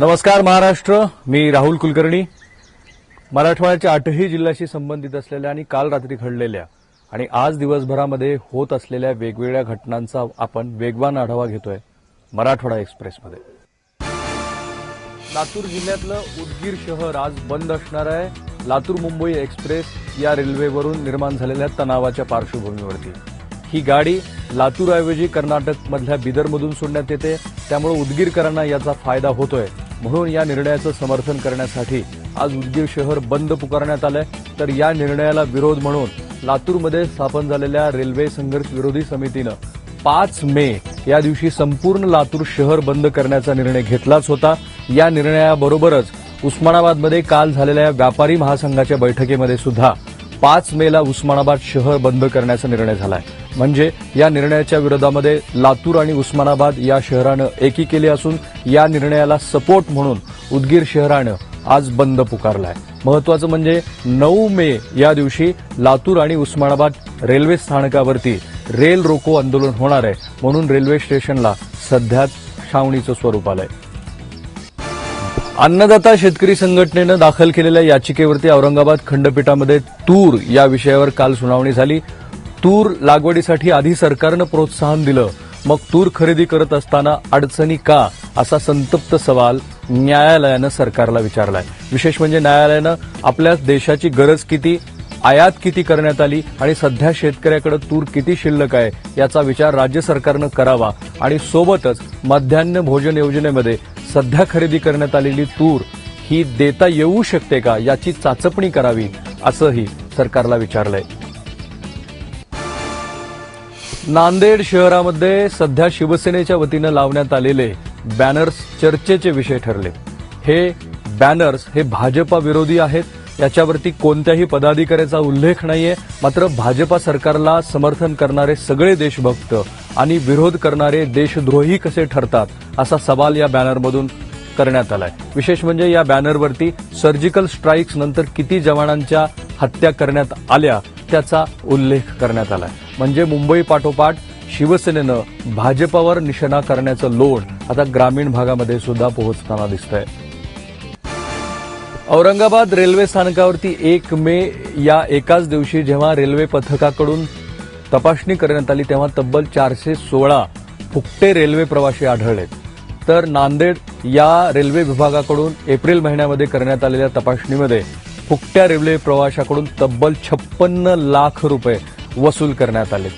नमस्कार महाराष्ट्र. मी राहुल कुलकर्णी. मराठवाड्याच्या आठही जिल्ह्याशी संबंधित असलेल्या आणि काल रात्री घडलेल्या आणि आज दिवसभरामध्ये होत असलेल्या वेगवेगळ्या घटनांचा आपण वेगवान आढावा घेतोय मराठवाडा एक्सप्रेसमध्ये. लातूर जिल्ह्यातलं उदगीर शहर आज बंद असणार आहे. लातूर मुंबई एक्सप्रेस या रेल्वेवरून निर्माण झालेल्या तणावाच्या पार्श्वभूमीवरती. ही गाडी लातूरऐवजी कर्नाटकमधल्या बिदरमधून सोडण्यात येते. त्यामुळे उदगीरकरांना याचा फायदा होतोय. म्हणून या निर्णयाचं समर्थन करण्यासाठी आज उदगीर शहर बंद पुकारण्यात आलंय. तर या निर्णयाला विरोध म्हणून लातूरमध्ये स्थापन झालेल्या रेल्वे संघर्ष विरोधी समितीनं पाच मे या दिवशी संपूर्ण लातूर शहर बंद करण्याचा निर्णय घेतलाच होता. या निर्णयाबरोबरच उस्मानाबादमध्ये काल झालेल्या व्यापारी महासंघाच्या बैठकीमध्ये सुद्धा पाच मेला उस्मानाबाद शहर बंद करण्याचा निर्णय झालाय. म्हणजे या निर्णयाच्या विरोधामध्ये लातूर आणि उस्मानाबाद या शहरानं एकी केली असून या निर्णयाला सपोर्ट म्हणून उदगीर शहरानं आज बंद पुकारलाय. महत्वाचं म्हणजे नऊ मे या दिवशी लातूर आणि उस्मानाबाद रेल्वे स्थानकावरती रेल रोको आंदोलन होणार आहे म्हणून रेल्वे स्टेशनला सध्या छावणीचं स्वरूप आलंय. अन्नदाता शेतकरी संघटनेनं दाखल केलेल्या याचिकेवरती औरंगाबाद खंडपीठामध्ये तूर या विषयावर काल सुनावणी झाली. तूर लागवडीसाठी आधी सरकारनं प्रोत्साहन दिलं. मग तूर खरेदी करत असताना अडचणी का? असा संतप्त सवाल न्यायालयानं सरकारला विचारलाय. विशेष म्हणजे न्यायालयानं आपल्या देशाची गरज किती आयात किती करण्यात आली आणि सध्या शेतकऱ्याकडे तूर किती शिल्लक आहे याचा विचार राज्य सरकारनं करावा आणि सोबतच मध्यान्ह भोजन योजनेमध्ये सध्या खरेदी करण्यात आलेली तूर ही देता येऊ शकते का याची चाचपणी करावी असंही सरकारला विचारलंय. नांदेड शहरामध्ये सध्या शिवसेनेच्या वतीनं लावण्यात आलेले बॅनर्स चर्चेचे विषय ठरले. हे बॅनर्स हे भाजपा विरोधी आहेत याच्यावरती कोणत्याही पदाधिकाऱ्याचा उल्लेख नाहीये. मात्र भाजपा सरकारला समर्थन करणारे सगळे देशभक्त आणि विरोध करणारे देशद्रोही कसे ठरतात असा सवाल या बॅनरमधून करण्यात आलाय. विशेष म्हणजे या बॅनरवरती सर्जिकल स्ट्राईक्स नंतर किती जवानांच्या हत्या करण्यात आल्या त्याचा उल्लेख करण्यात आलाय. म्हणजे मुंबई पाठोपाठ शिवसेनेनं भाजपावर निशाणा करण्याचं लोण आता ग्रामीण भागामध्ये सुद्धा पोहोचताना दिसतंय. औरंगाबाद रेल्वे स्थानकावरती एक मे या एकाच दिवशी जेव्हा रेल्वे पथकाकडून तपासणी करण्यात आली तेव्हा तब्बल चारशे सोळा फुकटे रेल्वे प्रवासी आढळलेत. तर नांदेड या रेल्वे विभागाकडून एप्रिल महिन्यामध्ये करण्यात आलेल्या तपासणीमध्ये फुकट्या रेल्वे प्रवाशाकडून तब्बल छप्पन्न लाख रुपये वसूल करण्यात आले.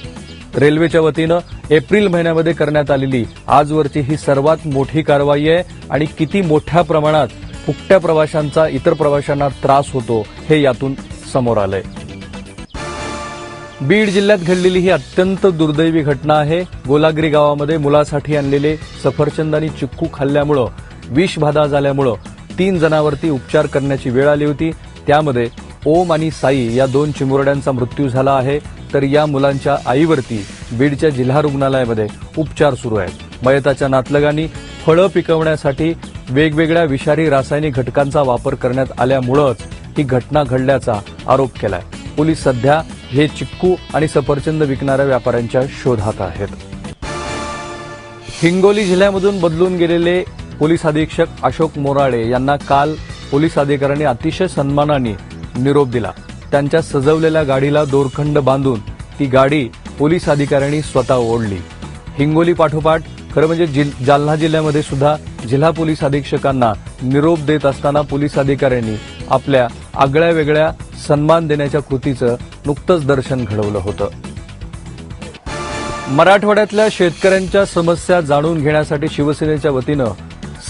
रेल्वेच्या वतीनं एप्रिल महिन्यामध्ये करण्यात आलेली आजवरची ही सर्वात मोठी कारवाई आहे आणि किती मोठ्या प्रमाणात फुकट्या प्रवाशांचा इतर प्रवाशांना त्रास होतो हे यातून समोर आलंय. बीड जिल्ह्यात घडलेली ही अत्यंत दुर्दैवी घटना आहे. गोलागिरी गावामध्ये मुलासाठी आणलेले सफरचंद आणि चिक्कू खाल्ल्यामुळं विषबाधा झाल्यामुळं तीन जणांवरती उपचार करण्याची वेळ आली होती. त्यामध्ये ओम आणि साई या दोन चिमुरड्यांचा मृत्यू झाला आहे. तर या मुलांच्या आईवरती बीडच्या जिल्हा रुग्णालयामध्ये उपचार सुरू आहेत. मयताच्या नातलगांनी फळं पिकवण्यासाठी वेगवेगळ्या विषारी रासायनिक घटकांचा वापर करण्यात आल्यामुळंच ही घटना घडल्याचा आरोप केलाय. पोलीस सध्या हे चिक्कू आणि सफरचंद विकणाऱ्या व्यापाऱ्यांच्या शोधात आहेत. हिंगोली जिल्ह्यामधून बदलून गेलेले पोलीस अधीक्षक अशोक मोराळे यांना काल पोलीस अधिकाऱ्यांनी अतिशय सन्मानाने निरोप दिला. त्यांच्या सजवलेल्या गाडीला दोरखंड बांधून ती गाडी पोलीस अधिकाऱ्यांनी स्वतः ओढली. हिंगोली पाठोपाठ खरं म्हणजे जिल- जालना जिल्ह्यामध्ये सुद्धा जिल्हा पोलीस अधीक्षकांना निरोप देत असताना पोलीस अधिकाऱ्यांनी आपल्या आगळ्या वेगळ्या सन्मान देण्याच्या कृतीचं नुकतंच दर्शन घडवलं होतं. मराठवाड्यातल्या शेतकऱ्यांच्या समस्या जाणून घेण्यासाठी शिवसेनेच्या वतीनं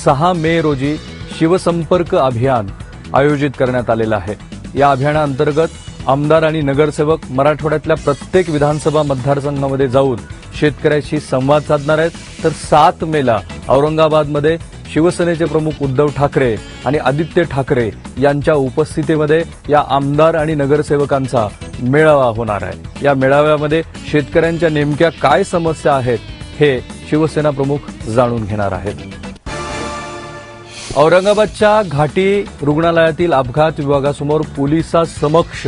सहा मे रोजी शिवसंपर्क अभियान आयोजित करण्यात आलेलं आहे. या अभियानाअंतर्गत आमदार आणि नगरसेवक मराठवाड्यातल्या प्रत्येक विधानसभा मतदारसंघामध्ये जाऊन शेतकऱ्याशी संवाद साधणार आहेत. तर सात मेला औरंगाबादमध्ये शिवसेनेचे प्रमुख उद्धव ठाकरे आणि आदित्य ठाकरे यांच्या उपस्थितीमध्ये या आमदार आणि नगरसेवकांचा मेळावा होणार आहे. या मेळाव्यामध्ये शेतकऱ्यांच्या नेमक्या काय समस्या आहेत हे शिवसेना प्रमुख जाणून घेणार आहेत. औरंगाबादच्या घाटी रुग्णालयातील अपघात विभागासमोर पोलिसासमक्ष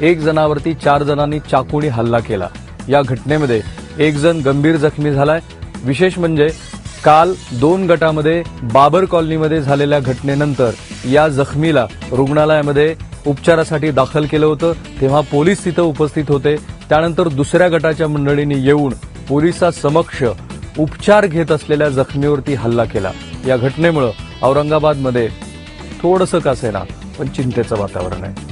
एक जणावरती चार जणांनी चाकूनी हल्ला केला. या घटनेमध्ये एक जण गंभीर जखमी झालाय. विशेष म्हणजे काल दोन गटामध्ये बाबर कॉलनीमध्ये झालेल्या घटनेनंतर या जखमीला रुग्णालयामध्ये उपचारासाठी दाखल केलं होतं. तेव्हा पोलीस तिथं उपस्थित होते. त्यानंतर दुसऱ्या गटाच्या मंडळींनी येऊन पोलिसासमक्ष उपचार घेत असलेल्या जखमीवरती हल्ला केला. या घटनेमुळे औरंगाबादमध्ये थोडंसं का पण चिंतेचं वातावरण आहे.